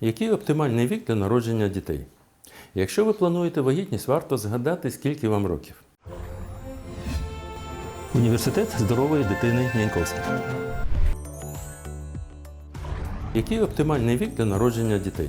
Який оптимальний вік для народження дітей? Якщо ви плануєте вагітність, варто згадати, скільки вам років. Університет здорової дитини Янковський. Який оптимальний вік для народження дітей?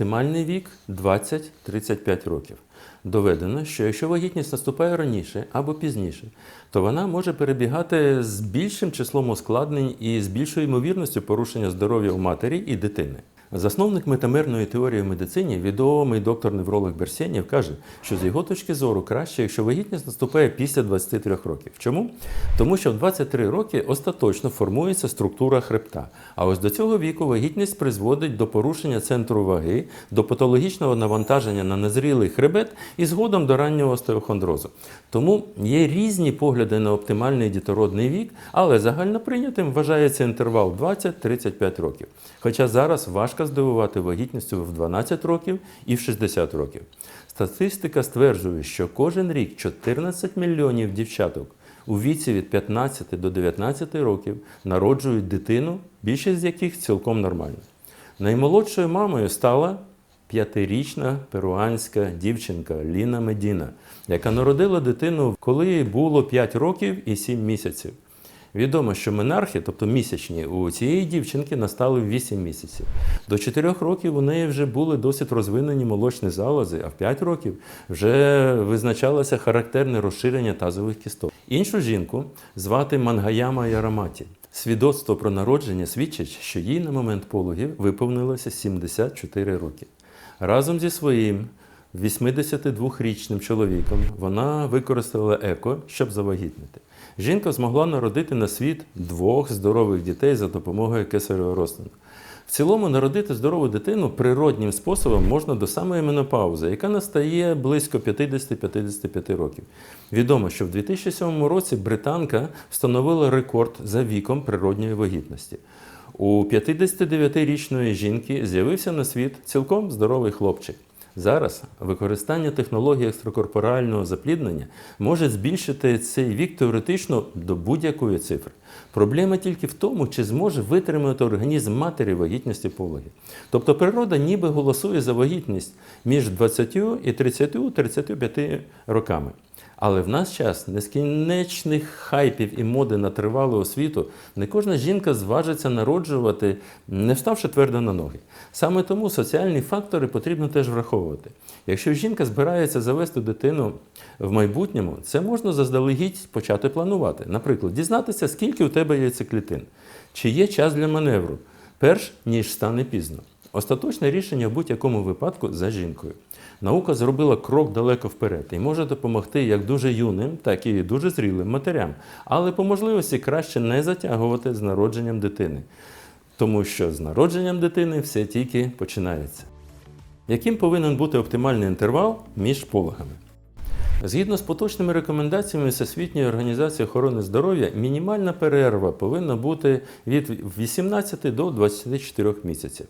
Оптимальний вік 20-35 років. Доведено, що якщо вагітність наступає раніше або пізніше, то вона може перебігати з більшим числом ускладнень і з більшою ймовірністю порушення здоров'я у матері і дитини. Засновник метамерної теорії в медицині, відомий доктор-невролог Берсєнєв, каже, що з його точки зору краще, якщо вагітність наступає після 23 років. Чому? Тому що в 23 роки остаточно формується структура хребта. А ось до цього віку вагітність призводить до порушення центру ваги, до патологічного навантаження на незрілий хребет і згодом до раннього остеохондрозу. Тому є різні погляди на оптимальний дітородний вік, але загально прийнятим вважається інтервал 20-35 років. Хоча зараз важко здивувати вагітністю в 12 років і в 60 років. Статистика стверджує, що кожен рік 14 мільйонів дівчаток у віці від 15 до 19 років народжують дитину, більшість з яких цілком нормально. Наймолодшою мамою стала п'ятирічна перуанська дівчинка Ліна Медіна, яка народила дитину, коли їй було 5 років і 7 місяців. Відомо, що менархи, тобто місячні, у цієї дівчинки настали 8 місяців. До 4 років у неї вже були досить розвинені молочні залози, а в 5 років вже визначалося характерне розширення тазових кісток. Іншу жінку звати Мангаяма Яраматі. Свідоцтво про народження свідчить, що їй на момент пологів виповнилося 74 роки. Разом зі своїм 82-річним чоловіком вона використала еко, щоб завагітнити. Жінка змогла народити на світ двох здорових дітей за допомогою кесаревого розтину. В цілому народити здорову дитину природнім способом можна до самої менопаузи, яка настає близько 50-55 років. Відомо, що в 2007 році британка встановила рекорд за віком природньої вагітності. У 59-річної жінки з'явився на світ цілком здоровий хлопчик. Зараз використання технології екстракорпорального запліднення може збільшити цей вік теоретично до будь-якої цифри. Проблема тільки в тому, чи зможе витримати організм матері вагітності пологи. Тобто природа ніби голосує за вагітність між 20 і 30-35 роками. Але в наш час нескінченних хайпів і моди на тривалу освіту не кожна жінка зважиться народжувати, не вставши твердо на ноги. Саме тому соціальні фактори потрібно теж враховувати. Якщо жінка збирається завести дитину в майбутньому, це можна заздалегідь почати планувати. Наприклад, дізнатися, скільки у тебе яйцеклітин, чи є час для маневру, перш ніж стане пізно. Остаточне рішення в будь-якому випадку за жінкою. Наука зробила крок далеко вперед і може допомогти як дуже юним, так і дуже зрілим матерям, але по можливості краще не затягувати з народженням дитини, тому що з народженням дитини все тільки починається. Яким повинен бути оптимальний інтервал між пологами? Згідно з поточними рекомендаціями Всесвітньої організації охорони здоров'я, мінімальна перерва повинна бути від 18 до 24 місяців.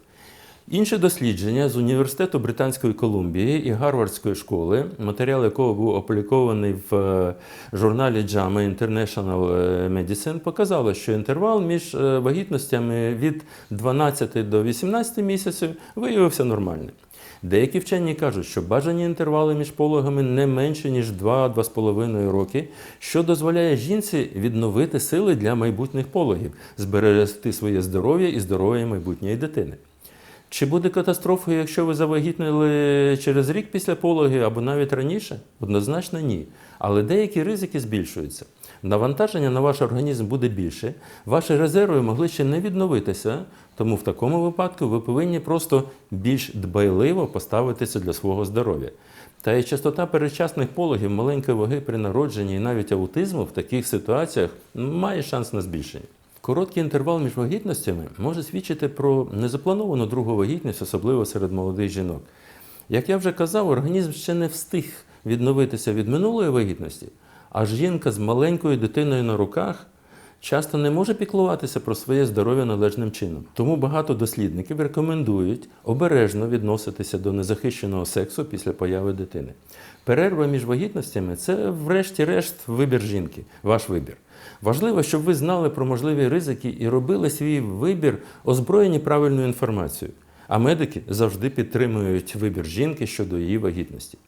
Інше дослідження з університету Британської Колумбії і Гарвардської школи, матеріал якого був опублікований в е, журналі JAMA International Medicine, показало, що інтервал між е, вагітностями від 12 до 18 місяців виявився нормальним. Деякі вчені кажуть, що бажані інтервали між пологами не менше, ніж 2-2,5 роки, що дозволяє жінці відновити сили для майбутніх пологів, зберегти своє здоров'я і здоров'я майбутньої дитини. Чи буде катастрофою, якщо ви завагітнили через рік після пологи або навіть раніше? Однозначно ні. Але деякі ризики збільшуються. Навантаження на ваш організм буде більше, ваші резерви могли ще не відновитися, тому в такому випадку ви повинні просто більш дбайливо поставитися для свого здоров'я. Та й частота передчасних пологів, маленької ваги при народженні і навіть аутизму в таких ситуаціях має шанс на збільшення. Короткий інтервал між вагітностями може свідчити про незаплановану другу вагітність, особливо серед молодих жінок. Як я вже казав, організм ще не встиг відновитися від минулої вагітності, а жінка з маленькою дитиною на руках часто не може піклуватися про своє здоров'я належним чином. Тому багато дослідників рекомендують обережно відноситися до незахищеного сексу після появи дитини. Перерва між вагітностями це, врешті-решт, вибір жінки, ваш вибір. Важливо, щоб ви знали про можливі ризики і робили свій вибір озброєні правильною інформацією. А медики завжди підтримують вибір жінки щодо її вагітності.